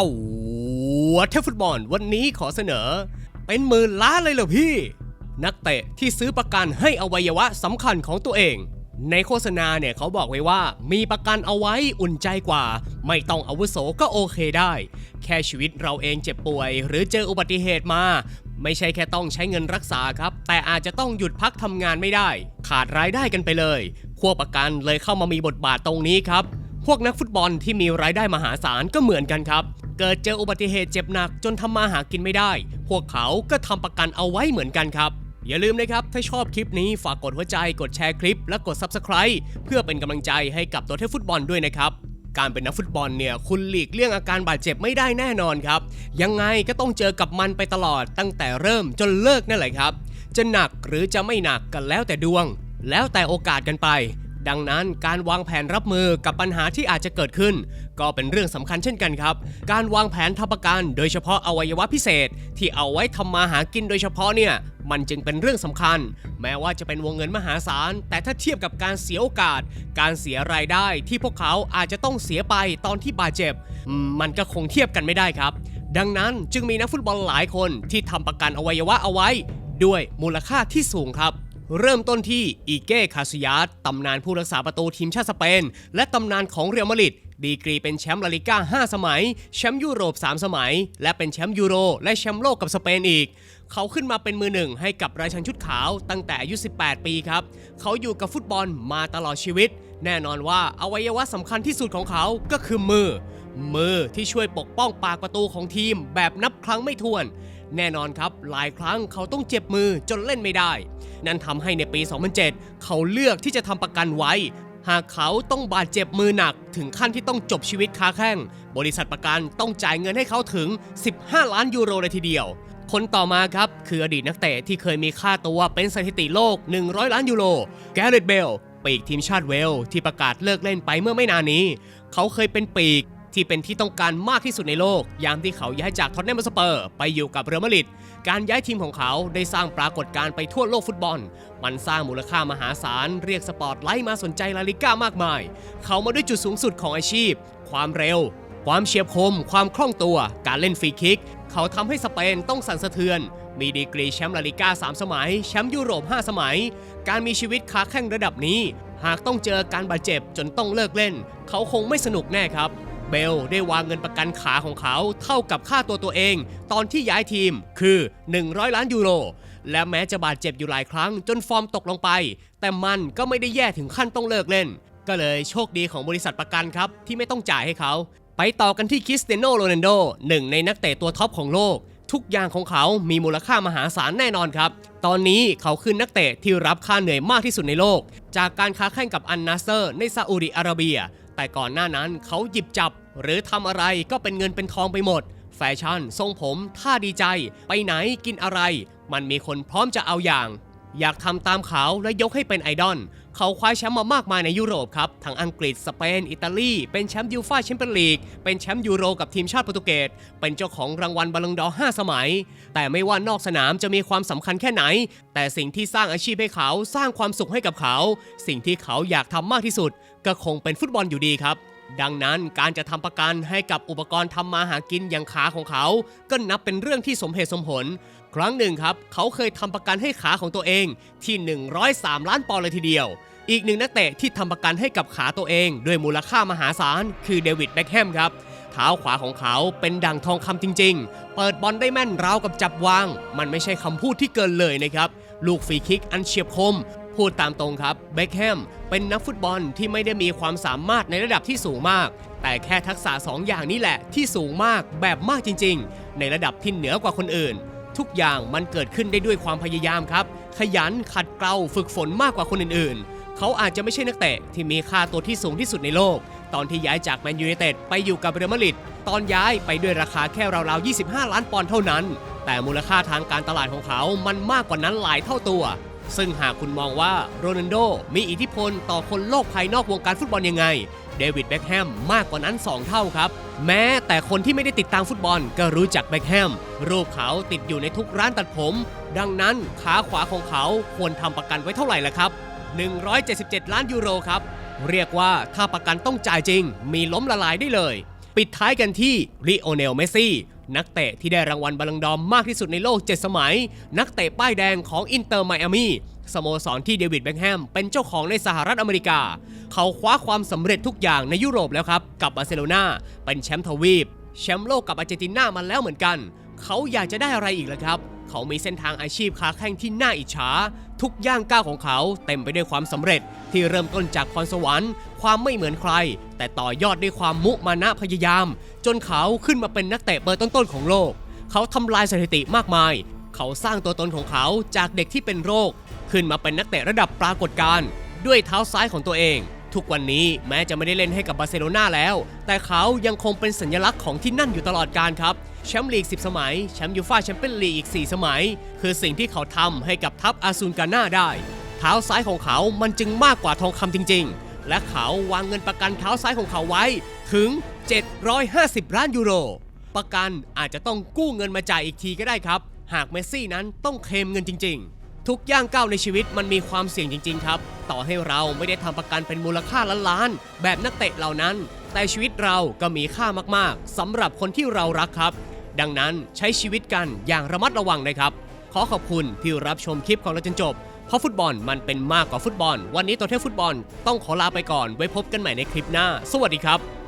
ตัวเทฟุตบอลวันนี้ขอเสนอ เป็นหมื่นล้านเลยเหรอพี่ นักเตะที่ซื้อประกันให้อวัยวะสำคัญของตัวเอง ในโฆษณาเนี่ยเขาบอกไว้ว่า มีประกันเอาไว้อุ่นใจกว่า ไม่ต้องอาวุโสก็โอเคได้ แค่ชีวิตเราเองเจ็บป่วย หรือเจออุบัติเหตุมา ไม่ใช่แค่ต้องใช้เงินรักษาครับ แต่อาจจะต้องหยุดพักทำงานไม่ได้ ขาดรายได้กันไปเลยพวประกันเลยเข้ามามีบทบาทตรงนี้ครับพวกนักฟุตบอลที่มีรายได้มหาศาลก็เหมือนกันครับ เกิดเจออุบัติเหตุเจ็บหนักจนทำมาหากินไม่ได้ พวกเขาก็ทำประกันเอาไว้เหมือนกันครับ อย่าลืมนะครับ ถ้าชอบคลิปนี้ฝากกดหัวใจกดแชร์คลิป และกด Subscribe เพื่อเป็นกำลังใจให้กับตัวเทพฟุตบอลด้วยนะครับการเป็นนักฟุตบอลเนี่ยคุณหลีกเลี่ยงอาการบาดเจ็บไม่ได้แน่นอนครับ ยังไงก็ต้องเจอกับมันไปตลอดตั้งแต่เริ่มจนเลิกนั่นแหละครับ จะหนักหรือจะไม่หนักกันแล้วแต่ดวง แล้วแต่โอกาสกันไป ดังนั้นการวางแผนรับมือกับปัญหาที่อาจจะเกิดขึ้น ก็เป็นเรื่องสำคัญเช่นกันครับ การวางแผนทำประกันโดยเฉพาะอวัยวะพิเศษ ที่เอาไว้ทำมาหากินโดยเฉพาะเนี่ยมันจึงเป็นเรื่องสำคัญ แม้ว่าจะเป็นวงเงินมหาศาล แต่ถ้าเทียบกับการเสียโอกาส การเสียรายได้ที่พวกเขาอาจจะต้องเสียไปตอนที่บาดเจ็บ มันก็คงเทียบกันไม่ได้ครับ ดังนั้นจึงมีนักฟุตบอลหลายคนที่ทำประกันอวัยวะเอาไว้ ด้วยมูลค่าที่สูงครับเริ่มต้นที่อีเก้คาซิยาสตำนานผู้รักษาประตูทีมชาติสเปน และตำนานของเรอัลมาดริด ดีกรีเป็นแชมป์ลาลิก้า 5 สมัย แชมป์ยุโรป 3 สมัย และเป็นแชมป์ยูโร และแชมป์โลกกับสเปนอีก เขาขึ้นมาเป็นมือหนึ่งให้กับราชันชุดขาวตั้งแต่อายุ 18 ปีครับ เขาอยู่กับฟุตบอลมาตลอดชีวิต แน่นอนว่าอวัยวะสำคัญที่สุดของเขาก็คือมือ มือที่ช่วยปกป้องปากประตูของทีม แบบนับครั้งไม่ถ้วนแน่นอนครับ หลายครั้งเขาต้องเจ็บมือจนเล่นไม่ได้ นั่นทำให้ในปี 2007 เขาเลือกที่จะทำประกันไว้ หากเขาต้องบาดเจ็บมือหนักถึงขั้นที่ต้องจบชีวิตค้าแข้ง บริษัทประกันต้องจ่ายเงินให้เขาถึง 15 ล้านยูโรเลยทีเดียว คนต่อมาครับ คืออดีตนักเตะที่เคยมีค่าตัวเป็นสถิติโลก 100 ล้านยูโร แกเรตเบลปีกทีมชาติเวลส์ที่ประกาศเลิกเล่นไปเมื่อไม่นานนี้ เขาเคยเป็นปีก ที่เป็นที่ต้องการมากที่สุดในโลก ยามที่เขาย้ายจากท็อตแนมสเปอร์ ไปอยู่กับเรอัลมาดริดการย้ายทีมของเขาได้สร้างปรากฏการณ์ไปทั่วโลกฟุตบอล มันสร้างมูลค่ามหาศาล เรียกสปอร์ตไลท์มาสนใจลาลิก้ามากมาย เขามาด้วยจุดสูงสุดของอาชีพ ความเร็ว ความเฉียบคม ความคล่องตัว การเล่นฟรีคิก เขาทำให้สเปนต้องสั่นสะเทือนมีดีกรีแชมป์ลาลิก้า 3 สมัย แชมป์ยุโรป 5 สมัย การมีชีวิตค้าแข่งระดับนี้ หากต้องเจอการบาดเจ็บจนต้องเลิกเล่น เขาคงไม่สนุกแน่ครับ เบลได้วางเงินประกันขาของเขาเท่ากับค่าตัวตัวเอง ตอนที่ย้ายทีมคือ 100 ล้านยูโร และแม้จะบาดเจ็บอยู่หลายครั้งจนฟอร์มตกลงไป แต่มันก็ไม่ได้แย่ถึงขั้นต้องเลิกเล่น ก็เลยโชคดีของบริษัทประกันครับ ที่ไม่ต้องจ่ายให้เขา ไปต่อกันที่คริสเตียโนโรนัลโดหนึ่งในนักเตะตัวท็อปของโลก ทุกอย่างของเขามีมูลค่ามหาศาลแน่นอนครับ ตอนนี้เขาคือนักเตะที่รับค่าเหนื่อยมากที่สุดในโลก จากการค้าแข่งกับอันนาเซอร์ในซาอุดิอาระเบียแต่ก่อนหน้านั้นเขาหยิบจับ หรือทำอะไรก็เป็นเงินเป็นทองไปหมด แฟชั่น ทรงผมท่าดีใจ ไปไหนกินอะไร มันมีคนพร้อมจะเอาอย่าง อยากทำตามเขาและยกให้เป็นไอดอลเขาคว้าแชมป์มามากมายในยุโรปครับทั้งอังกฤษ สเปน อิตาลี เป็นแชมป์ยูฟ่าแชมเปี้ยนลีก เป็นแชมป์ยูโรกับทีมชาติโปรตุเกส เป็นเจ้าของรางวัลบอลลงดอร์5สมัย แต่ไม่ว่านอกสนามจะมีความสำคัญแค่ไหน แต่สิ่งที่สร้างอาชีพให้เขา สร้างความสุขให้กับเขา สิ่งที่เขาอยากทำมากที่สุด ก็คงเป็นฟุตบอลอยู่ดีครับ ดังนั้นการจะทำประกันให้กับอุปกรณ์ทำมาหากินอย่างขาของเขา ก็นับเป็นเรื่องที่สมเหตุสมผล ครั้งหนึ่งครับ เขาเคยทำประกันให้ขาของตัวเองที่ 103 ล้านปอนด์เลยทีเดียว อีกหนึ่งนักเตะที่ทำประกันให้กับขาตัวเองด้วยมูลค่ามหาศาลคือเดวิดแบ็คแฮมครับเท้าขวาของเขาเป็นดังทองคำจริง ๆ เปิดบอลได้แม่นราวกับจับวาง มันไม่ใช่คำพูดที่เกินเลยนะครับ ลูกฟรีคิกอันเฉียบคม พูดตามตรงครับเบคแฮมเป็นนักฟุตบอลที่ไม่ได้มีความสามารถในระดับที่สูงมาก แต่แค่ทักษะ2อย่างนี้แหละที่สูงมากแบบมากจริง ๆ ในระดับที่เหนือกว่าคนอื่น ทุกอย่างมันเกิดขึ้นได้ด้วยความพยายามครับ ขยันขัดเกลาฝึกฝนมากกว่าคนอื่นๆ เขาอาจจะไม่ใช่นักเตะที่มีค่าตัวที่สูงที่สุดในโลก ตอนที่ย้ายจากแมนยูไนเต็ดไปอยู่กับเรอัลมาดริดตอนย้ายไปด้วยราคาแค่ราวๆ25 ล้านปอนด์เท่านั้น แต่มูลค่าทางการตลาดของเขามันมากกว่านั้นหลายเท่าตัว ซึ่งหากคุณมองว่าโรนัลโดมีอิทธิพลต่อคนโลกภายนอกวงการฟุตบอลยังไง เดวิดแบ็คแฮมมากกว่านั้น 2 เท่าครับ แม้แต่คนที่ไม่ได้ติดตามฟุตบอลก็รู้จักแบ็คแฮม รูปเขาติดอยู่ในทุกร้านตัดผม ดังนั้นขาขวาของเขาควรทำประกันไว้เท่าไหร่ล่ะครับ 177 ล้านยูโรครับ เรียกว่าถ้าประกันต้องจ่ายจริง มีล้มละลายได้เลย ปิดท้ายกันที่ริโอเนลเมสซี่ นักเตะที่ได้รางวัลบอลลังดอมมากที่สุดในโลก 7 สมัย นักเตะป้ายแดงของอินเตอร์ไมอามีสโมสรที่เดวิดแบ็คแฮมเป็นเจ้าของในสหรัฐอเมริกา เขาคว้าความสำเร็จทุกอย่างในยุโรปแล้วครับ กับบาร์เซโลนาเป็นแชมป์ทวีป แชมป์โลกกับอาร์เจนตินามาแล้วเหมือนกัน เขาอยากจะได้อะไรอีกล่ะครับ เขามีเส้นทางอาชีพค้าแข่งที่น่าอิจฉา ทุกย่างก้าวของเขาเต็มไปด้วยความสำเร็จ ที่เริ่มต้นจากพรสวรรค์ ความไม่เหมือนใคร แต่ต่อยอดด้วยความมุมานะพยายาม จนเขาขึ้นมาเป็นนักเตะเบอร์ต้นๆของโลก เขาทำลายสถิติมากมาย เขาสร้างตัวตนของเขาจากเด็กที่เป็นโรค ขึ้นมาเป็นนักเตะระดับปรากฏการณ์ด้วยเท้าซ้ายของตัวเองทุกวันนี้แม้จะไม่ได้เล่นให้กับบาร์เซโลนาแล้ว แต่เขายังคงเป็นสัญลักษณ์ของที่นั่นอยู่ตลอดการครับ แชมป์ลีก 10 สมัย แชมป์ยูฟ่าแชมเปี้ยนลีกอีก 4 สมัย คือสิ่งที่เขาทำให้กับทัพอาซูนกาน่าได้ เท้าซ้ายของเขามันจึงมากกว่าทองคำจริง ๆ และเขาวางเงินประกันเท้าซ้ายของเขาไว้ถึง 750 ล้านยูโร ประกันอาจจะต้องกู้เงินมาจ่ายอีกทีก็ได้ครับ หากเมสซี่นั้นต้องเคลมเงินจริง ๆ ทุกย่างก้าวในชีวิตมันมีความเสี่ยงจริง ๆ ครับ ต่อให้เราไม่ได้ทำประกันเป็นมูลค่าล้านๆแบบนักเตะเหล่านั้น แต่ชีวิตเราก็มีค่ามากๆสำหรับคนที่เรารักครับ ดังนั้นใช้ชีวิตกันอย่างระมัดระวังนะครับ ขอขอบคุณที่รับชมคลิปของเราจนจบ เพราะฟุตบอลมันเป็นมากกว่าฟุตบอล วันนี้ตัวเทพฟุตบอลต้องขอลาไปก่อนไว้พบกันใหม่ในคลิปหน้า สวัสดีครับ